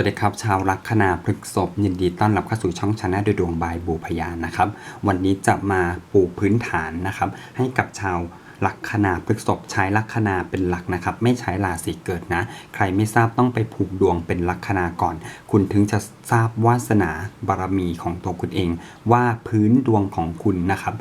วัสดีครับ ชาวลัคนาพฤกษภยินดีต้อนรับเข้าสู่ช่องชาแนลดดวงบายบูพยานนะครับ วันนี้จะมาปูพื้นฐานนะครับ ให้กับชาวลัคนาพฤกษภใช้ลัคนาเป็นหลักนะครับ ไม่ใช้ราศีเกิดนะ ใครไม่ทราบต้องไปผูกดวงเป็นลัคนาก่อน คุณถึงจะทราบวาสนาบารมีของตัวคุณเอง ว่าพื้นดวงของคุณนะครับ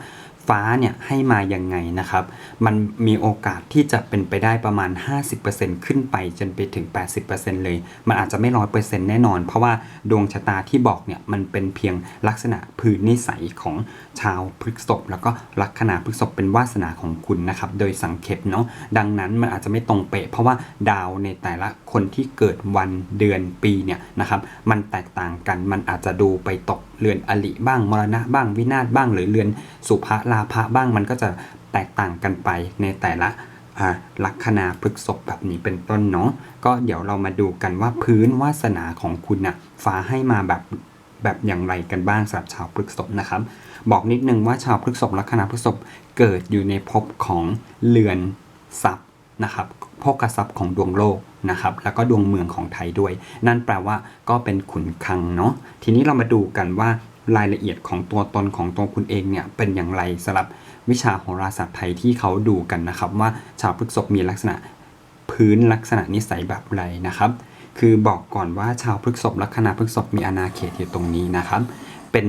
ฟ้าเนี่ยให้มายังไงนะครับ มันมีโอกาสที่จะเป็นไปได้ประมาณ 50%ขึ้นไปจนไปถึง 80%เลย มันอาจจะไม่ร้อยเปอร์เซ็นต์แน่นอน เพราะว่าดวงชะตาที่บอกเนี่ยมันเป็นเพียงลักษณะพื้นนิสัยของชาวพฤกษภแล้วก็ลัคนาพฤกษภเป็นวาสนาของคุณนะครับ โดยสังเขปเนาะ ดังนั้นมันอาจจะไม่ตรงเป๊ะเพราะว่าดาวในแต่ละคนที่เกิดวันเดือนปีเนี่ยนะครับ มันแตกต่างกัน มันอาจจะดูไปตกเรือนอลิบ้าง มรณะบ้าง วินาศบ้าง หรือเรือนสุภลาภะบ้างมันก็จะแตกต่างกันไปในแต่ละลัคนาพฤกษภแบบนี้เป็นต้นเนาะก็เดี๋ยวเรามาดูกันว่าพื้นวาสนาของคุณน่ะฟ้าให้มาแบบแบบอย่างไรกันบ้างสำหรับชาวพฤกษภนะครับ บอกนิดนึงว่าชาวพฤกษภลัคนาพฤกษภเกิดอยู่ในภพของเรือนทรัพย์นะครับโภคทรัพย์ของดวงโลกนะครับ แล้วก็ดวงเมืองของไทยด้วย นั่นแปลว่าก็เป็นขุนคลังเนาะทีนี้เรามาดูกันว่า รายละเอียดของตัวตนของตัวคุณเองเนี่ยเป็นอย่างไรสำหรับวิชาโหราศาสตร์ไทยที่เขาดูกันนะครับ ว่าชาวพฤกษภมีลักษณะพื้นลักษณะนิสัยแบบไรนะครับ คือบอกก่อนว่าชาวพฤกษภลัคนาพฤกษภมีอาณาเขตอยู่ตรงนี้นะครับ เป็น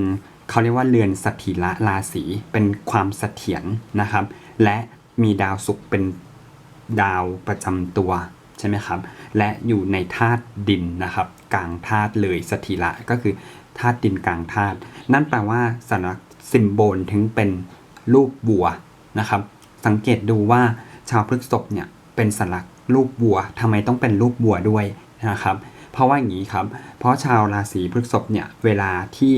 เขาเรียกว่าเรือนสถิระราศีเป็นความเสถียรนะครับ และมีดาวศุกร์เป็นดาวประจำตัวใช่ไหมครับ และอยู่ในธาตุดินนะครับ กลางธาตุเลยสถิระก็คือ ธาตุดินกลางธาตุนั่นแปลว่าสัญลักษณ์ซิมโบลถึงเป็นรูปวัวนะครับ สังเกตดูว่าชาวพฤกษภเนี่ยเป็นสัญลักษณ์รูปวัวทำไมต้องเป็นรูปวัวด้วยนะครับ เพราะว่าอย่างนี้ครับ เพราะชาวราศีพฤษภเนี่ยเวลาที่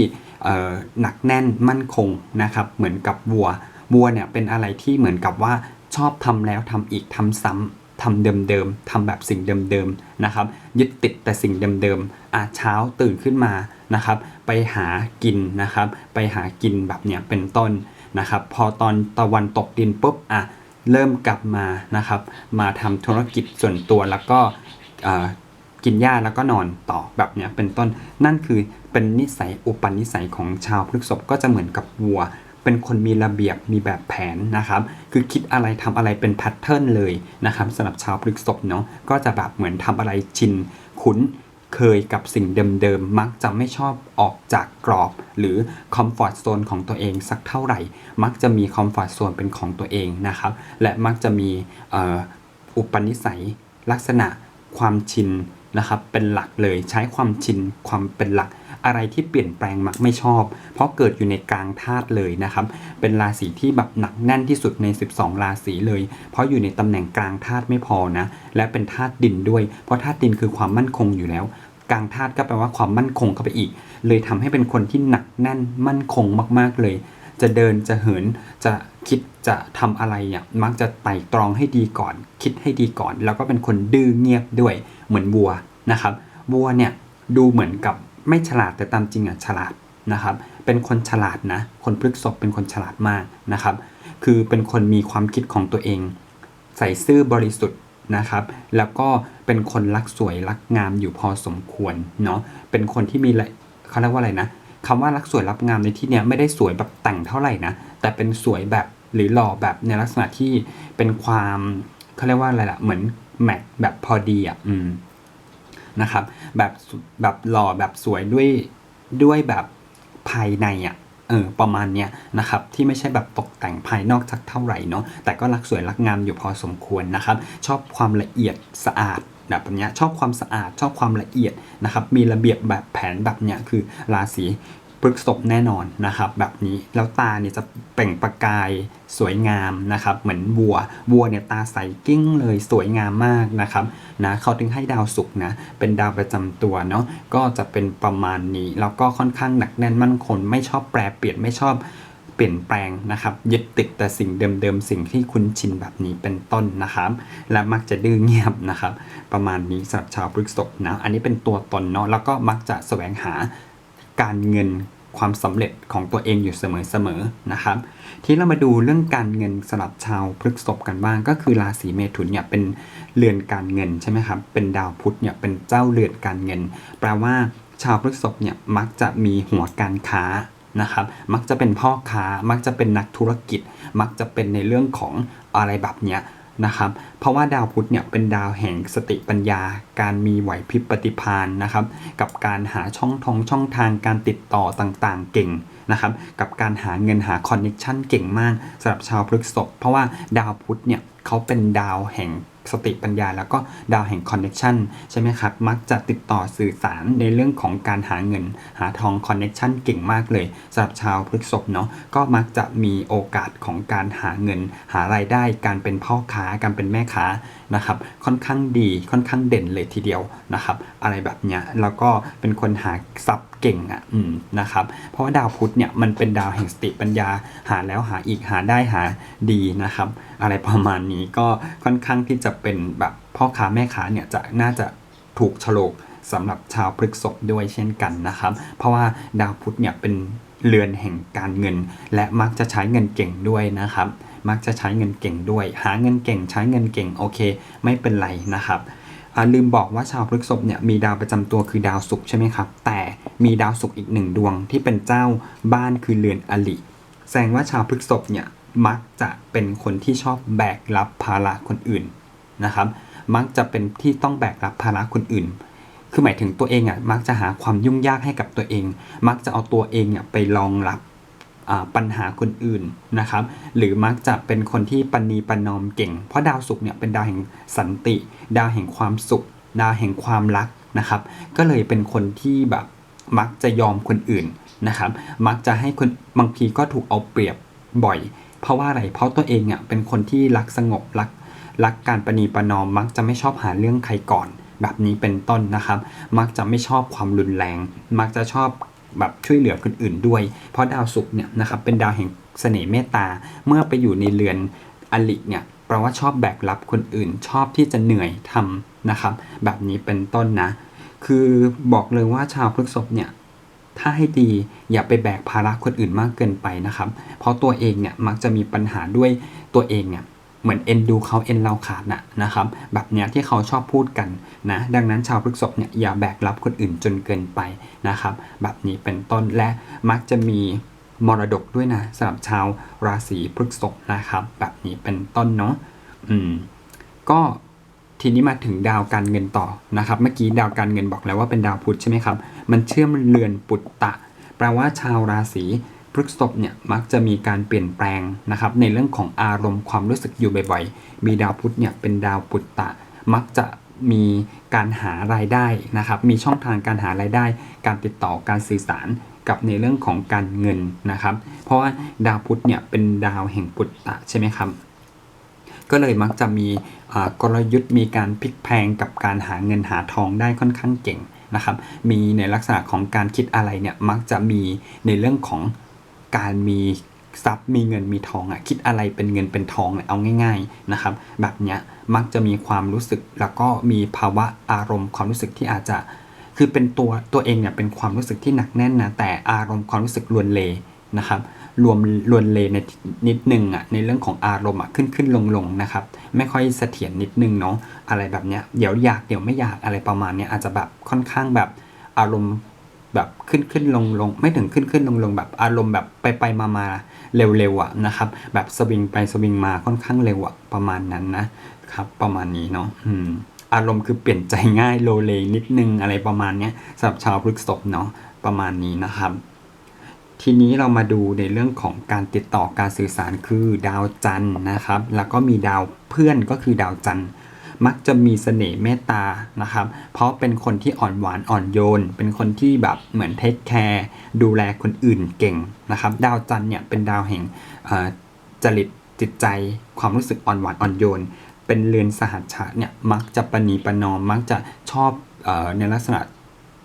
หนักแน่นมั่นคงนะครับ เหมือนกับวัววัวเนี่ยเป็นอะไรที่เหมือนกับว่าชอบทำแล้วทำอีกทำซ้ำ ทำเดิมๆทำแบบสิ่งเดิมๆนะครับ ยึดติดแต่สิ่งเดิมๆอาเช้าตื่นขึ้นมานะครับ ไปหากินนะครับ ไปหากินแบบเนี้ยเป็นต้นนะครับ พอตอนตะวันตกดินปุ๊บอะเริ่มกลับมานะครับ มาทำธุรกิจส่วนตัวแล้วก็กินหญ้าแล้วก็นอนต่อแบบเนี้ยเป็นต้นนั่นคือเป็นนิสัยอุปนิสัยของชาวพฤกษภก็จะเหมือนกับวัว เป็นคนมีระเบียบมีแบบแผนนะครับ คือคิดอะไรทำอะไรเป็นแพทเทิร์นเลยนะครับสำหรับชาวพฤกษภเนาะก็จะแบบเหมือนทำอะไรชินคุ้นเคยกับสิ่งเดิมๆ มักจะไม่ชอบออกจากกรอบ หรือคอมฟอร์ z โซนของตัวเองสักเท่าไหร่ มักจะมีคอมฟอร์ z โซนเป็นของตัวเองนะครับ และมักจะมีออุปนิสัยลักษณะความชินนะครับเป็นหลักเลยใช้ความชินความเป็นหลัก อะไรที่เปลี่ยนแปลงมักไม่ชอบ เพราะเกิดอยู่ในกลางธาตุเลยนะครับ เป็นราศีที่แบบหนักแน่นที่สุดใน 12 ราศีเลย เพราะอยู่ในตำแหน่งกลางธาตุไม่พอนะ และเป็นธาตุดินด้วย เพราะธาตุดินคือความมั่นคงอยู่แล้วกลางธาตุก็แปลว่าความมั่นคงเข้าไปอีก เลยทำให้เป็นคนที่หนักแน่นมั่นคงมากๆเลย จะเดินจะเหินจะคิดจะทำอะไรเนี่ยมักจะไต่ตรองให้ดีก่อน คิดให้ดีก่อน แล้วก็เป็นคนดื้อเงียบด้วยเหมือนวัวนะครับวัวเนี่ยดูเหมือนกับ ไม่ฉลาดแต่ตามจริงอะฉลาดนะครับ เป็นคนฉลาดนะ คนพฤกษภเป็นคนฉลาดมากนะครับ คือเป็นคนมีความคิดของตัวเอง ใส่ซื่อบริสุทธิ์นะครับ แล้วก็เป็นคนรักสวยรักงามอยู่พอสมควรเนาะ เป็นคนที่มีเขาเรียกว่าอะไรนะคำว่ารักสวยรักงามในที่เนี้ยไม่ได้สวยแบบแต่งเท่าไหร่นะ แต่เป็นสวยแบบหรือหล่อแบบในลักษณะที่เป็นความเขาเรียกว่าอะไรล่ะ เหมือนแมทแบบพอดีอะ อืม นะครับ แบบแบบหล่อแบบสวยด้วยด้วยแบบภายในอะเออประมาณเนี้ยนะครับที่ไม่ใช่แบบตกแต่งภายนอกสักเท่าไหร่เนาะแต่ก็รักสวยรักงามอยู่พอสมควรนะครับ ชอบความละเอียดสะอาดแบบเนี้ยชอบความสะอาดชอบความละเอียดนะครับมีระเบียบแบบแผนแบบเนี้ยคือราศี พฤกษภแน่นอนนะครับแบบนี้แล้วตาเนี่ยจะเปล่งประกายสวยงามนะครับเหมือนวัววัวเนี่ยตาใสกิ้งเลยสวยงามมากนะครับนะเขาถึงให้ดาวศุกร์นะเป็นดาวประจำตัวเนาะก็จะเป็นประมาณนี้แล้วก็ค่อนข้างหนักแน่นมั่นคงไม่ชอบแปรเปลี่ยนไม่ชอบเปลี่ยนแปลงนะครับยึดติดแต่สิ่งเดิมๆสิ่งที่คุ้นชินแบบนี้เป็นต้นนะครับ และมักจะดื้อเงียบนะครับ ประมาณนี้สำหรับชาวพฤกษภนะอันนี้เป็นตัวตนเนาะแล้วก็มักจะแสวงหา การเงินความสำเร็จของตัวเองอยู่เสมอๆนะครับ ที่เรามาดูเรื่องการเงินสำหรับชาวพฤกษภกันบ้าง ก็คือราศีเมถุนเนี่ยเป็นเรือนการเงินใช่ไหมครับ เป็นดาวพุธเนี่ยเป็นเจ้าเรือนการเงิน แปลว่าชาวพฤกษภเนี่ยมักจะมีหัวการค้านะครับ มักจะเป็นพ่อค้า มักจะเป็นนักธุรกิจ มักจะเป็นในเรื่องของอะไรแบบเนี้ย นะครับ เพราะว่าดาวพุธเนี่ยเป็นดาวแห่งสติปัญญา การมีไหวพริบปฏิพานนะครับ กับการหาช่องทองช่องทางการติดต่อต่างๆ เก่งนะครับ กับการหาเงินหาคอนเน็ชันเก่งมากสำหรับชาวพฤษภเพราะว่าดาวพุธเนี่ยเขาเป็นดาวแห่ง สติปัญญา แล้วก็ดาวแห่งคอนเน็ชันใช่ไหมครับ มักจะติดต่อสื่อสารในเรื่องของการหาเงิน หาทองคอนเน็ชันเก่งมากเลยสำหรับชาวพฤกษภเนาะก็มักจะมีโอกาสของการหาเงิน หารายได้การเป็นพ่อค้าการเป็นแม่ค้า นะครับค่อนข้างดีค่อนข้างเด่นเลยทีเดียวนะครับอะไรแบบเนี้ยแล้วก็เป็นคนหาทรัพย์เก่งอะอืมนะครับเพราะว่าดาวพุธเนี่ยมันเป็นดาวแห่งสติปัญญาหาแล้วหาอีกหาได้หาดีนะครับ อะไรประมาณนี้ก็ค่อนข้างที่จะเป็นแบบพ่อค้าแม่ค้าเนี่ยจะน่าจะถูกฉลกสำหรับชาวพฤษภด้วยเช่นกันนะครับ เพราะว่าดาวพุธเนี่ยเป็นเรือนแห่งการเงิน และมักจะใช้เงินเก่งด้วยนะครับ มักจะใช้เงินเก่งด้วย หาเงินเก่งใช้เงินเก่งโอเค ไม่เป็นไรนะครับลืมบอกว่าชาวพฤกษภเนี่ยมีดาวประจำตัวคือดาวศุกร์ใช่ไหมครับ แต่มีดาวศุกร์อีกหนึ่งดวงที่เป็นเจ้าบ้านคือเรือนอลิแสดงว่าชาวพฤกษภเนี่ยมักจะเป็นคนที่ชอบแบกรับภาระคนอื่นนะครับ มักจะเป็นที่ต้องแบกรับภาระคนอื่น คือหมายถึงตัวเองอะมักจะหาความยุ่งยากให้กับตัวเอง มักจะเอาตัวเองเนี่ยไปรองรับ ปัญหาคนอื่นนะครับ หรือมักจะเป็นคนที่ปณีปนอมเก่ง เพราะดาวศุกร์เนี่ยเป็นดาวแห่งสันติ ดาวแห่งความสุข ดาวแห่งความรักนะครับ ก็เลยเป็นคนที่แบบมักจะยอมคนอื่นนะครับ มักจะให้คนบางทีก็ถูกเอาเปรียบบ่อย เพราะว่าอะไร เพราะตัวเองอะเป็นคนที่รักสงบรักรักการประนีประนอมมักจะไม่ชอบหาเรื่องใครก่อน แบบนี้เป็นต้นนะครับ มักจะไม่ชอบความรุนแรง มักจะชอบ แบบช่วยเหลือคนอื่นด้วย เพราะดาวศุกร์เนี่ยนะครับเป็นดาวแห่งเสน่ห์เมตตา เมื่อไปอยู่ในเรือนอลิเนี่ยแปลว่าชอบแบกรับคนอื่น ชอบที่จะเหนื่อยทำนะครับ แบบนี้เป็นต้นนะ คือบอกเลยว่าชาวพฤษภเนี่ยถ้าให้ดีอย่าไปแบกภาระคนอื่นมากเกินไปนะครับ เพราะตัวเองเนี่ยมักจะมีปัญหาด้วยตัวเองเนี่ย เหมือนเอ็นดูเขาเอ็นเราขาดนะนะครับ แบบเนี้ยที่เขาชอบพูดกันนะ ดังนั้นชาวพฤกษภเนี่ยอย่าแบกรับคนอื่นจนเกินไปนะครับ แบบนี้เป็นต้นและมักจะมีมรดกด้วยนะสำหรับชาวราศีพฤกษภนะครับ แบบนี้เป็นต้นเนาะอืม ก็ทีนี้มาถึงดาวการเงินต่อนะครับ เมื่อกี้ดาวการเงินบอกแล้วว่าเป็นดาวพุธใช่ไหมครับ มันเชื่อมเรือนปุตตะ แปลว่าชาวราศี พฤกษภเนี่ยมักจะมีการเปลี่ยนแปลงนะครับในเรื่องของอารมณ์ความรู้สึกอยู่บ่อยๆ มีดาวพุธเนี่ยเป็นดาวปุตตะ มักจะมีการหารายได้นะครับ มีช่องทางการหารายได้ การติดต่อการสื่อสารกับในเรื่องของการเงินนะครับ เพราะว่าดาวพุธเนี่ยเป็นดาวแห่งปุตตะใช่ไหมครับ ก็เลยมักจะมีกลยุทธ์มีการพลิกแพงกับการหาเงินหาทองได้ค่อนข้างเก่งนะครับ มีในลักษณะของการคิดอะไรเนี่ยมักจะมีในเรื่องของ การมีทรัพย์มีเงินมีทองอะคิดอะไรเป็นเงินเป็นทองเนี่ยเอาง่าย ๆนะครับ แบบเนี้ยมักจะมีความรู้สึกแล้วก็มีภาวะอารมณ์ความรู้สึกที่อาจจะ คือเป็นตัวตัวเองเนี่ยเป็นความรู้สึกที่หนักแน่นนะแต่อารมณ์ความรู้สึกลวนเลนะครับรวมลวนเลในนิดนึงอะในเรื่องของอารมณ์อะขึ้นขึ้นลงลงนะครับ ไม่ค่อยเสถียรนิดนึงเนาะอะไรแบบเนี้ยเดี๋ยวอยากเดี๋ยวไม่อยากอะไรประมาณเนี้ยอาจจะแบบค่อนข้างแบบอารมณ์ แบบขึ้นขึ้นลงลงไม่ถึงขึ้นขึ้นลงลงแบบอารมณ์แบบไปไปมามาเร็วๆอะนะครับ แบบสวิงไปสวิงมาค่อนข้างเร็วอะประมาณนั้นนะครับ ประมาณนี้เนาะอืมอารมณ์คือเปลี่ยนใจง่ายโลเลนิดนึงอะไรประมาณเนี้ยสำหรับชาวพฤษภเนาะประมาณนี้นะครับ ทีนี้เรามาดูในเรื่องของการติดต่อการสื่อสารคือดาวจันทร์นะครับ แล้วก็มีดาวเพื่อนก็คือดาวจันทร์ มักจะมีเสน่ห์เมตตานะครับ เพราะเป็นคนที่อ่อนหวานอ่อนโยน เป็นคนที่แบบเหมือนเทคแคร์ดูแลคนอื่นเก่งนะครับ ดาวจันทร์เนี่ยเป็นดาวแห่งจริตจิตใจ ความรู้สึกอ่อนหวานอ่อนโยน เป็นเรือนสหัชชะเนี่ยมักจะประนีประนอมมักจะชอบออในลักษณะ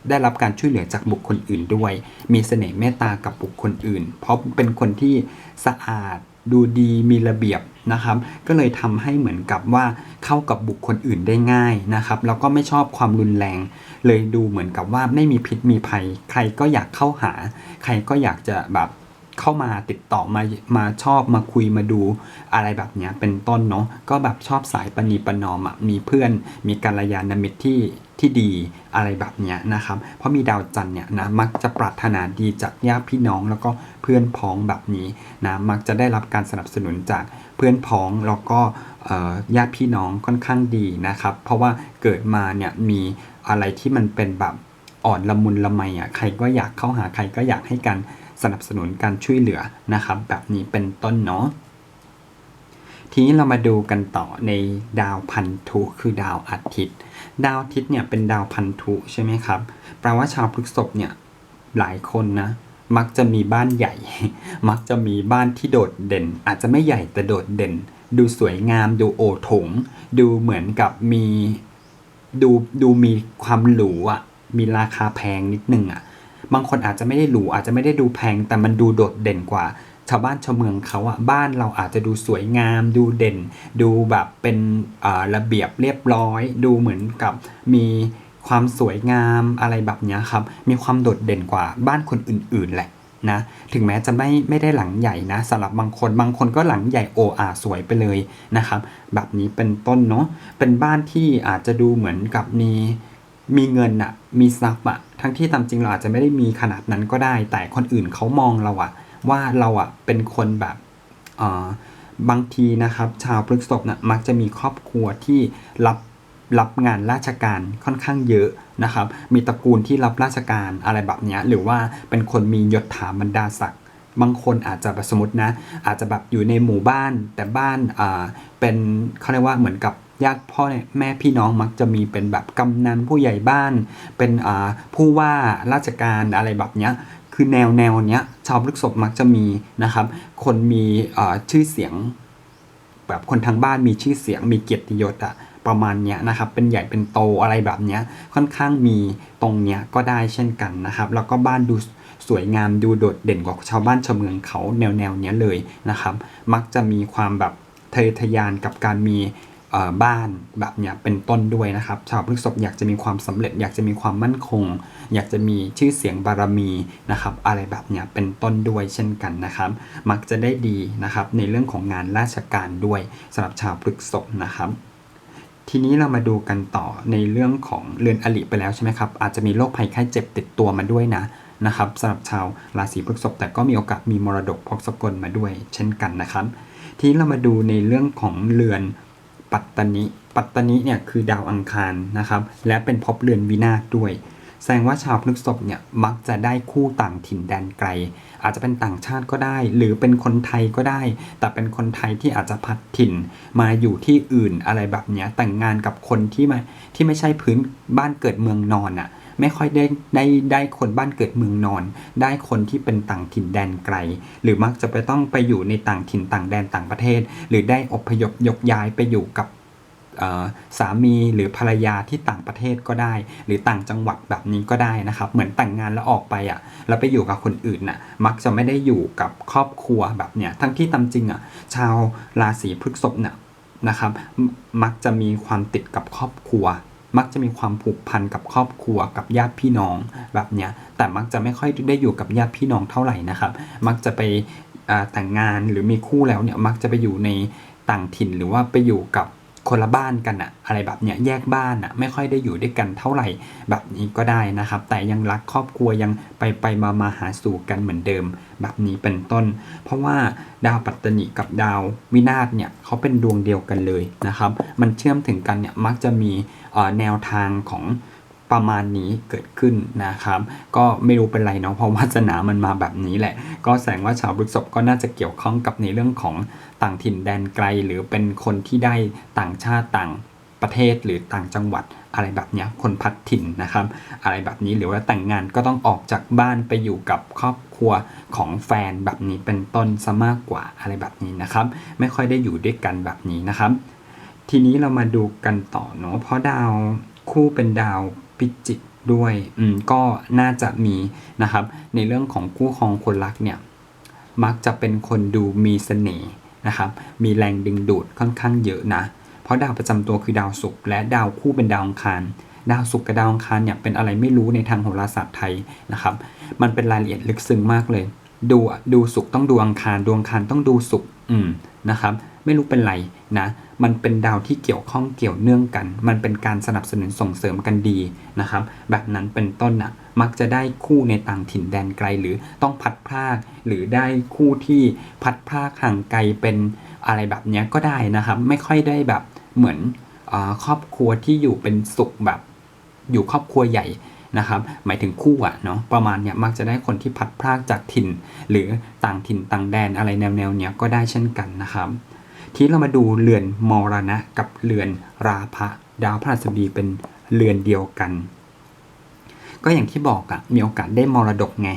ได้รับการช่วยเหลือจากบุคคลอื่นด้วย มีเสน่ห์เมตตากับบุคคลอื่น เพราะเป็นคนที่สะอาดดูดีมีระเบียบ นะครับ ก็เลยทำให้เหมือนกับว่าเข้ากับบุคคลอื่นได้ง่ายนะครับ แล้วก็ไม่ชอบความรุนแรง เลยดูเหมือนกับว่าไม่มีพิษมีภัย ใครก็อยากเข้าหา ใครก็อยากจะแบบเข้ามาติดต่อมามาชอบมาคุยมาดูอะไรแบบนี้เป็นต้นเนาะก็แบบชอบสายปณีปนอมอะมีเพื่อนมีกัลยาณมิตรที่ ที่ดีอะไรแบบนี้นะครับ เพราะมีดาวจันทร์เนี่ยนะมักจะปรารถนาดีจากญาติพี่น้องแล้วก็เพื่อนพ้องแบบนี้นะมักจะได้รับการสนับสนุนจากเพื่อนพ้องแล้วก็ญาติพี่น้องค่อนข้างดีนะครับ เพราะว่าเกิดมาเนี่ยมีอะไรที่มันเป็นแบบอ่อนละมุนละไมอะใครก็อยากเข้าหาใครก็อยากให้การสนับสนุนการช่วยเหลือนะครับ แบบนี้เป็นต้นเนาะทีนี้เรามาดูกันต่อในดาวพันธุคือดาวอาทิตย์ ดาวอาทิตย์เนี่ยเป็นดาวพันธุใช่ไหมครับ แปลว่าชาวพฤษภเนี่ยหลายคนนะ มักจะมีบ้านใหญ่ มักจะมีบ้านที่โดดเด่น อาจจะไม่ใหญ่แต่โดดเด่น ดูสวยงามดูโอถง ดูเหมือนกับมีดูดูมีความหรูอะมีราคาแพงนิดนึงอะบางคนอาจจะไม่ได้หรูอาจจะไม่ได้ดูแพงแต่มันดูโดดเด่นกว่า ชาวบ้านชาวเมืองเขาอะบ้านเราอาจจะดูสวยงาม ดูเด่น ดูแบบเป็นระเบียบเรียบร้อย ดูเหมือนกับมีความสวยงามอะไรแบบนี้ครับ มีความโดดเด่นกว่าบ้านคนอื่น ๆ แหละนะถึงแม้จะไม่ไม่ได้หลังใหญ่นะสำหรับบางคนบางคนก็หลังใหญ่โออาสวยไปเลยนะครับ แบบนี้เป็นต้นเนาะเป็นบ้านที่อาจจะดูเหมือนกับมีมีเงินอะมีทรัพย์อะทั้งที่ตามจริงเราอาจจะไม่ได้มีขนาดนั้นก็ได้ แต่คนอื่นเขามองเราอะ ว่าเราอะเป็นคนแบบเออบางทีนะครับ ชาวพฤษภนะมักจะมีครอบครัวที่รับรับงานราชการค่อนข้างเยอะนะครับ มีตระกูลที่รับราชการอะไรแบบเนี้ยหรือว่าเป็นคนมียศถาบรรดาศักดิ์บางคนอาจจะสมมตินะ อาจจะแบบอยู่ในหมู่บ้าน แต่บ้านอ่าเป็นเขาเรียกว่าเหมือนกับญาติพ่อเนี่ยแม่พี่น้องมักจะมีเป็นแบบกำนันผู้ใหญ่บ้าน เป็นอ่าผู้ว่าราชการอะไรแบบเนี้ย คือแนวแนวเนี้ยชาวพฤษภมักจะมีนะครับ คนมีชื่อเสียง แบบคนทางบ้านมีชื่อเสียง มีเกียรติยศอะประมาณเนี้ยนะครับ เป็นใหญ่เป็นโตอะไรแบบเนี้ยค่อนข้างมีตรงเนี้ยก็ได้เช่นกันนะครับ แล้วก็บ้านดูสวยงามดูโดดเด่นกว่าชาวบ้านชาวเมืองเขาแนวแนวเนี้ยเลยนะครับ มักจะมีความแบบทะเยอทะยานกับการมี บ้านแบบเนี้ยเป็นต้นด้วยนะครับชาวพฤษภอยากจะมีความสำเร็จ อยากจะมีความมั่นคง อยากจะมีชื่อเสียงบารมีนะครับอะไรแบบเนี้ยเป็นต้นด้วยเช่นกันนะครับ มักจะได้ดีนะครับในเรื่องของงานราชการด้วยสำหรับชาวพฤษภนะครับทีนี้เรามาดูกันต่อในเรื่องของเรือนอลิไปแล้วใช่ไหมครับ อาจจะมีโรคภัยไข้เจ็บติดตัวมาด้วยนะนะครับสำหรับชาวราศีพฤษภแต่ก็มีโอกาสมีมรดกพกสกลมาด้วยเช่นกันนะครับ ทีนี้เรามาดูในเรื่องของเรือน ปัตตนิปัตตนิเนี่ยคือดาวอังคารนะครับ และเป็นพบเรือนวินาศด้วย แสดงว่าชาวพฤษพเนี่ยมักจะได้คู่ต่างถิ่นแดนไกล อาจจะเป็นต่างชาติก็ได้ หรือเป็นคนไทยก็ได้ แต่เป็นคนไทยที่อาจจะพัดถิ่นมาอยู่ที่อื่นอะไรแบบเนี้ยแต่งงานกับคนที่มาที่ไม่ใช่พื้นบ้านเกิดเมืองนอนอะ่ะ ไม่ค่อยได้ได้ได้คนบ้านเกิดเมืองนอน ได้คนที่เป็นต่างถิ่นแดนไกล หรือมักจะไปต้องไปอยู่ในต่างถิ่นต่างแดนต่างประเทศ หรือได้อพยพยกย้ายไปอยู่กับสามีหรือภรรยาที่ต่างประเทศก็ได้ หรือต่างจังหวัดแบบนี้ก็ได้นะครับ เหมือนแต่งงานแล้วออกไปอะแล้วไปอยู่กับคนอื่นน่ะมักจะไม่ได้อยู่กับครอบครัวแบบเนี้ยทั้งที่ตามจริงอะชาวราศีพฤษภเนี่ยนะครับ มักจะมีความติดกับครอบครัว มักจะมีความผูกพันกับครอบครัวกับญาติพี่น้องแบบเนี้ยแต่มักจะไม่ค่อยได้อยู่กับญาติพี่น้องเท่าไหร่นะครับ มักจะไปอ่าแต่งงานหรือมีคู่แล้วเนี่ยมักจะไปอยู่ในต่างถิ่นหรือว่าไปอยู่กับ คนละบ้านกันอะอะไรแบบเนี้ยแยกบ้านอะไม่ค่อยได้อยู่ด้วยกันเท่าไหร่แบบนี้ก็ได้นะครับ แต่ยังรักครอบครัวยังไปไปมามาหาสู่กันเหมือนเดิม แบบนี้เป็นต้น เพราะว่าดาวปัตตนิกับดาววินาศเนี่ยเขาเป็นดวงเดียวกันเลยนะครับ มันเชื่อมถึงกันเนี่ยมักจะมีแนวทางของ ประมาณนี้เกิดขึ้นนะครับ ก็ไม่รู้เป็นไรเนาะเพราะวาสนามันมาแบบนี้แหละ ก็แสดงว่าชาวพฤษภก็น่าจะเกี่ยวข้องกับในเรื่องของต่างถิ่นแดนไกล หรือเป็นคนที่ได้ต่างชาติต่างประเทศหรือต่างจังหวัดอะไรแบบนี้คนพัดถิ่นนะครับ อะไรแบบนี้หรือว่าแต่งงานก็ต้องออกจากบ้านไปอยู่กับครอบครัวของแฟนแบบนี้เป็นต้นซะมากกว่าอะไรแบบนี้นะครับ ไม่ค่อยได้อยู่ด้วยกันแบบนี้นะครับ ทีนี้เรามาดูกันต่อเนาะเพราะดาวคู่เป็นดาว พิจิกด้วย อืม ก็น่าจะมีนะครับ ในเรื่องของคู่ครองคนรักเนี่ย มักจะเป็นคนดูมีเสน่ห์นะครับ มีแรงดึงดูดค่อนข้างเยอะนะ เพราะดาวประจำตัวคือดาวศุกร์และดาวคู่เป็นดาวอังคาร ดาวศุกร์กับดาวอังคารเนี่ยเป็นอะไรไม่รู้ในทางโหราศาสตร์ไทยนะครับ มันเป็นรายละเอียดลึกซึ้งมากเลย ดูดูศุกร์ต้องดูอังคารดวงอังคารต้องดูศุกร์ อืม นะครับ ไม่รู้เป็นไรนะ มันเป็นดาวที่เกี่ยวข้องเกี่ยวเนื่องกัน มันเป็นการสนับสนุนส่งเสริมกันดีนะครับ แบบนั้นเป็นต้นนะมักจะได้คู่ในต่างถิ่นแดนไกลหรือต้องพัดพราก หรือได้คู่ที่พัดพรากห่างไกลเป็นอะไรแบบเนี้ยก็ได้นะครับ ไม่ค่อยได้แบบเหมือนครอบครัวที่อยู่เป็นสุขแบบอยู่ครอบครัวใหญ่นะครับ หมายถึงคู่อะเนาะประมาณเนี้ยมักจะได้คนที่พัดพรากจากถิ่น หรือต่างถิ่นต่างแดนอะไรแนวแนวๆเนี้ยก็ได้เช่นกันนะครับ ทีเรามาดูเรือนมรณะกับเรือนราพะดาวพฤหัสบดีเป็นเรือนเดียวกัน ก็อย่างที่บอกอะมีโอกาสได้มรดกไง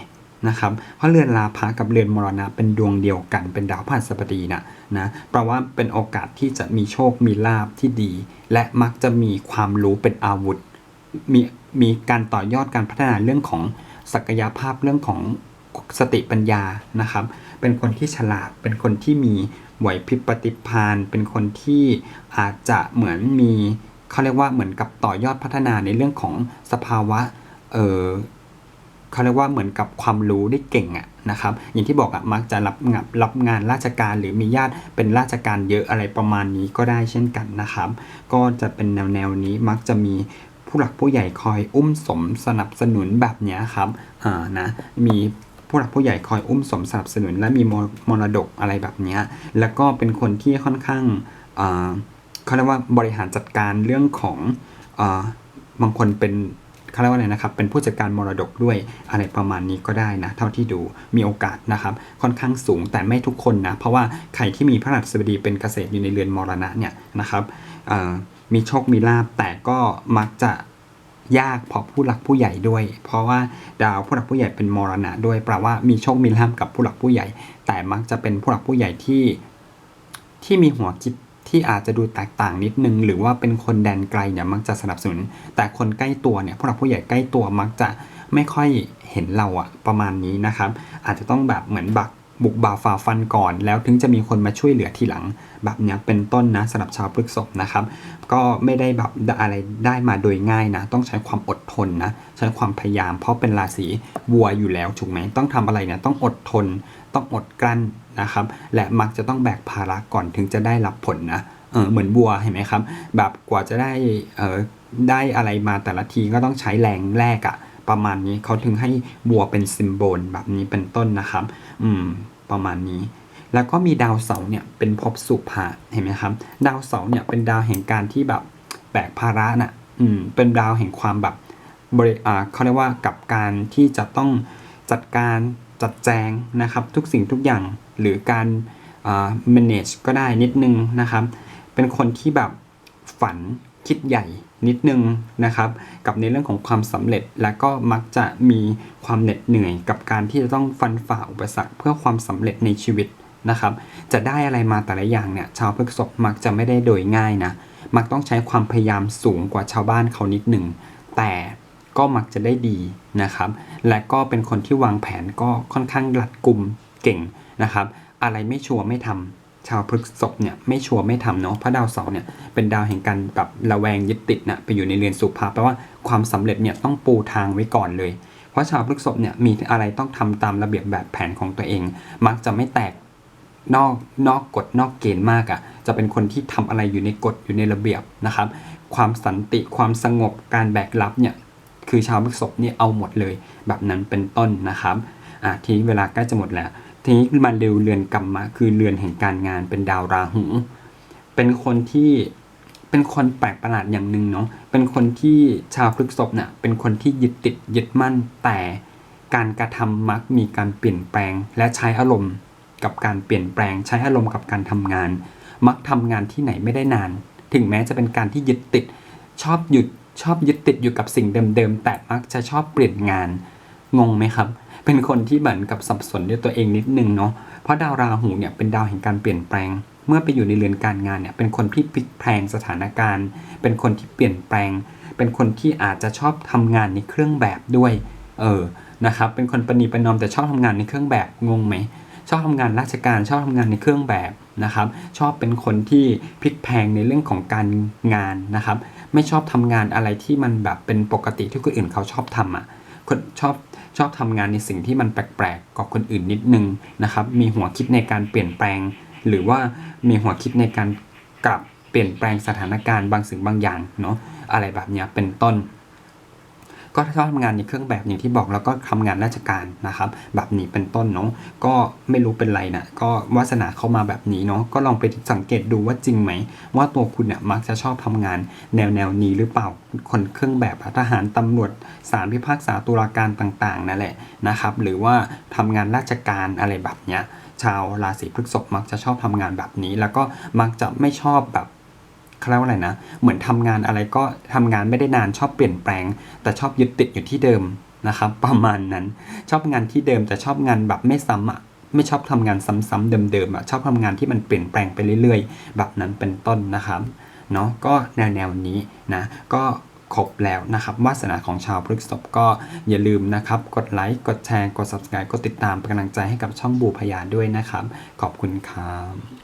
นะครับเพราะเรือนราพะกับเรือนมรณะเป็นดวงเดียวกัน เป็นดาวพฤหัสบดีนะนะแปลว่าเป็นโอกาสที่จะมีโชคมีลาภที่ดี และมักจะมีความรู้เป็นอาวุธ มีมีการต่อยอดการพัฒนาเรื่องของศักยภาพเรื่องของสติปัญญานะครับ เป็นคนที่ฉลาด เป็นคนที่มีไหวพริบปฏิภาณเป็นคนที่อาจจะเหมือนมีเขาเรียกว่าเหมือนกับต่อยอดพัฒนาในเรื่องของสภาวะเออเขาเรียกว่าเหมือนกับความรู้ได้เก่งอะนะครับ อย่างที่บอกอะมักจะรับงานรับงานราชการหรือมีญาติเป็นราชการเยอะอะไรประมาณนี้ก็ได้เช่นกันนะครับ ก็จะเป็นแนวแนวนี้มักจะมีผู้หลักผู้ใหญ่คอยอุ้มสมสนับสนุนแบบนี้ครับอ่านะมี ผู้หลักผู้ใหญ่คอยอุ้มสมสนับสนุน และมีมรดกอะไรแบบนี้แล้วก็เป็นคนที่ค่อนข้างเขาเรียกว่าบริหารจัดการเรื่องของอบางคนเป็นเขาเรียกว่าอะไรนะครับ เป็นผู้จัดการมรดกด้วยอะไรประมาณนี้ก็ได้นะ เท่าที่ดูมีโอกาสนะครับ ค่อนข้างสูงแต่ไม่ทุกคนนะ เพราะว่าใครที่มีพระราชบดีเป็นเกษตรอยู่ในเรือนมรณะเนี่ยนะครับมีโชคมีลาบแต่ก็มักจะ ยากเพราะผู้หลักผู้ใหญ่ด้วย เพราะว่าดาวผู้หลักผู้ใหญ่เป็นมรณะด้วยแปลว่ามีโชคมีลาบกับผู้หลักผู้ใหญ่ แต่มักจะเป็นผู้หลักผู้ใหญ่ที่ที่มีหัวคิดที่อาจจะดูแตกต่างนิดนึง หรือว่าเป็นคนแดนไกลเนี่ยมักจะสนับสนุน แต่คนใกล้ตัวเนี่ยผู้หลักผู้ใหญ่ใกล้ตัวมักจะไม่ค่อยเห็นเราอะประมาณนี้นะครับ อาจจะต้องแบบเหมือนบัก บุกบ่าฝ่าฟันก่อน แล้วถึงจะมีคนมาช่วยเหลือทีหลัง แบบเนี้ยเป็นต้นนะสำหรับชาวพฤกษภนะครับ ก็ไม่ได้แบบอะไรได้มาโดยง่ายนะ ต้องใช้ความอดทนนะใช้ความพยายาม เพราะเป็นราศีวัวอยู่แล้วถูกไหมต้องทำอะไรเนี่ยต้องอดทน ต้องอดกลั้นนะครับ และมักจะต้องแบกภาระก่อนถึงจะได้รับผลนะเออเหมือนบัวเห็นไหมครับ แบบกว่าจะได้เออได้อะไรมาแต่ละทีก็ต้องใช้แรงแรกอะ ประมาณนี้เขาถึงให้บัวเป็นซิมโบลแบบนี้เป็นต้นนะครับ อืม ประมาณนี้ แล้วก็มีดาวเสาร์เนี่ยเป็นภพสุภะเห็นไหมครับ ดาวเสาร์เนี่ยเป็นดาวแห่งการที่แบบแบกภาระน่ะ อืม เป็นดาวแห่งความแบบบริอ่าเขาเรียกว่ากับการที่จะต้องจัดการจัดแจงนะครับ ทุกสิ่งทุกอย่างหรือการอ่า manage ก็ได้นิดนึงนะครับ เป็นคนที่แบบฝันคิดใหญ่ นิดนึงนะครับ กับในเรื่องของความสำเร็จและก็มักจะมีความเหน็ดเหนื่อย กับการที่จะต้องฟันฝ่าอุปสรรคเพื่อความสำเร็จในชีวิตนะครับ จะได้อะไรมาแต่ละอย่างเนี่ยชาวพฤษภมักจะไม่ได้โดยง่ายนะมักต้องใช้ความพยายามสูงกว่าชาวบ้านเขานิดหนึ่งแต่ก็มักจะได้ดีนะครับ และก็เป็นคนที่วางแผนก็ค่อนข้างรัดกุมเก่งนะครับ อะไรไม่ชัวร์ไม่ทำ ชาวพฤกษภเนี่ยไม่ชัวร์ไม่ทำเนาะเพราะดาวเสาร์เนี่ยเป็นดาวแห่งการแบบระแวงยึดติดนะไปอยู่ในเรือนสุภาแปลว่าความสำเร็จเนี่ยต้องปูทางไว้ก่อนเลย เพราะชาวพฤกษภเนี่ยมีอะไรต้องทำตามระเบียบแบบแผนของตัวเอง มักจะไม่แตกนอกนอกกฎนอกเกณฑ์มากอะ่ะ จะเป็นคนที่ทำอะไรอยู่ในกฎอยู่ในระเบียบนะครับ ความสันติความสงบการแบกรับเนี่ยคือชาวพฤกษภเนี่ยเอาหมดเลยแบบนั้นเป็นต้นนะครับอะทีเวลาใกล้จะหมดแล้ว ทีนี้มาเร็วเรือนกรรมะ คือเรือนแห่งการงานเป็นดาวราหู เป็นคนที่เป็นคนแปลกประหลาดอย่างหนึ่งเนาะเป็นคนที่ชาวพฤกษภเนี่ยเป็นคนที่ยึดติดยึดมั่นแต่การกระทำมักมีการเปลี่ยนแปลง และใช้อารมณ์กับการเปลี่ยนแปลง ใช้อารมณ์กับการทำงาน มักทำงานที่ไหนไม่ได้นาน ถึงแม้จะเป็นการที่ยึดติด ชอบหยุดชอบยึดติดอยู่กับสิ่งเดิมๆแต่มักจะชอบเปลี่ยนงานงงไหมครับ เป็นคนที่เหมือนกับสับสนด้วยตัวเองนิดนึงเนาะเพราะดาวราหูเนี่ยเป็นดาวแห่งการเปลี่ยนแปลง เมื่อไปอยู่ในเรือนการงานเนี่ยเป็นคนที่พลิกแพลงสถานการณ์ เป็นคนที่เปลี่ยนแปลง เป็นคนที่อาจจะชอบทำงานในเครื่องแบบด้วยเออนะครับเป็นคนประนีประนอมแต่ชอบทำงานในเครื่องแบบงงไหมชอบทำงานราชการชอบทำงานในเครื่องแบบนะครับชอบเป็นคนที่พลิกแพลงในเรื่องของการงานนะครับ ไม่ชอบทำงานอะไรที่มันแบบเป็นปกติที่คนอื่นเขาชอบทำอะคนชอบ ชอบทำงานในสิ่งที่มันแปลกๆกว่าคนอื่นนิดนึงนะครับ มีหัวคิดในการเปลี่ยนแปลง หรือว่ามีหัวคิดในการกลับเปลี่ยนแปลงสถานการณ์บางสิ่งบางอย่างเนาะอะไรแบบนี้เป็นต้น ก็ชอบทำงานในเครื่องแบบอย่างที่บอกแล้วก็ทำงานราชการนะครับ แบบนี้เป็นต้นเนาะก็ไม่รู้เป็นไรนะก็วาสนาเข้ามาแบบนี้เนาะก็ลองไปสังเกตดูว่าจริงไหม ว่าตัวคุณเนี่ยมักจะชอบทำงานแนวแนวนี้หรือเปล่าคนเครื่องแบบทหารตำรวจศาลพิพากษาตุลาการต่างๆนั่นแหละนะครับ หรือว่าทำงานราชการอะไรแบบเนี้ยชาวราศีพฤษภมักจะชอบทำงานแบบนี้ แล้วก็มักจะไม่ชอบแบบ เขาเรียกว่าอะไรนะ เหมือนทำงานอะไรก็ทำงานไม่ได้นานชอบเปลี่ยนแปลง แต่ชอบยึดติดอยู่ที่เดิมนะครับประมาณนั้นชอบงานที่เดิมแต่ชอบงานแบบไม่ซ้ำอะไม่ชอบทำงานซ้ำๆเดิมๆอะชอบทำงานที่มันเปลี่ยนแปลงไปเรื่อย ๆ แบบนั้นเป็นต้นนะครับเนาะก็แนวแนวนี้นะก็ครบแล้วนะครับวาสนาของชาวพฤษภก็อย่าลืมนะครับ กดไลค์กดแชร์กด subscribe กดติดตามเป็นกำลังใจให้กับช่องบูพยาด้วยนะครับ ขอบคุณครับ